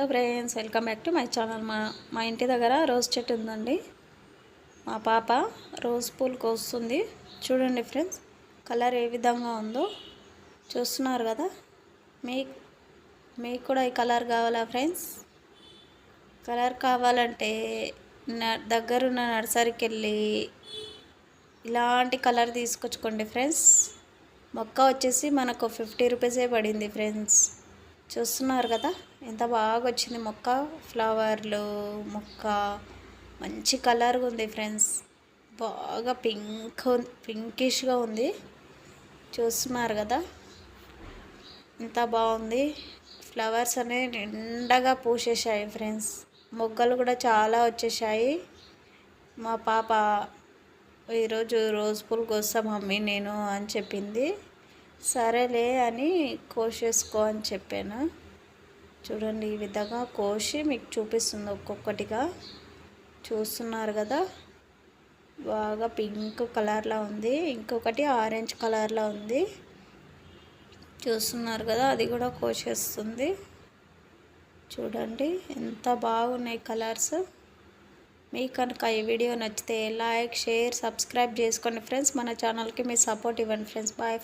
Hello friends welcome back to my channel. మా మా ఇంటి దగ్గర రోజ్ చెట్టు ఉందండి. మా పాప రోజ్ పూలు కోస్తుంది. చూడండి ఫ్రెండ్స్ కలర్ ఏ విధంగా ఉందో. చూస్తున్నారు కదా? మీ మీకు కూడా ఈ కలర్ కావాలా ఫ్రెండ్స్? కలర్ కావాలంటే దగ్గరున్న నర్సరీకి వెళ్ళి ఇలాంటి కలర్ తీసుకొచ్చుకోండి ఫ్రెండ్స్. మొక్క వచ్చేసి మనకు ఫిఫ్టీ రూపీసే పడింది ఫ్రెండ్స్. చూస్తున్నారు కదా ఎంత బాగా వచ్చింది మొక్క ఫ్లవర్లు మొక్క. మంచి కలర్గా ఉంది ఫ్రెండ్స్. బాగా పింక్ పింకిష్గా ఉంది. చూస్తున్నారు కదా ఎంత బాగుంది. ఫ్లవర్స్ అనేవి నిండగా పూసేసాయి ఫ్రెండ్స్. మొగ్గలు కూడా చాలా వచ్చేసాయి మా పాప ఈరోజు రోజు పూలు కోసం మమ్మీ నేను అని చెప్పింది. సరేలే అని కోసేసుకో అని చెప్పాను. చూడండి ఈ విధంగా కోసి మీకు చూపిస్తుంది ఒక్కొక్కటిగా. చూస్తున్నారు కదా? బాగా పింక్ కలర్లో ఉంది. ఇంకొకటి ఆరెంజ్ కలర్లో ఉంది. చూస్తున్నారు కదా? అది కూడా కోసేస్తుంది. చూడండి ఎంత బాగున్నాయి కలర్స్. మీకు కనుక ఈ వీడియో నచ్చితే లైక్ షేర్ సబ్స్క్రైబ్ చేసుకోండి ఫ్రెండ్స్. మన ఛానల్కి మీ సపోర్ట్ ఇవ్వండి ఫ్రెండ్స్. బాయ్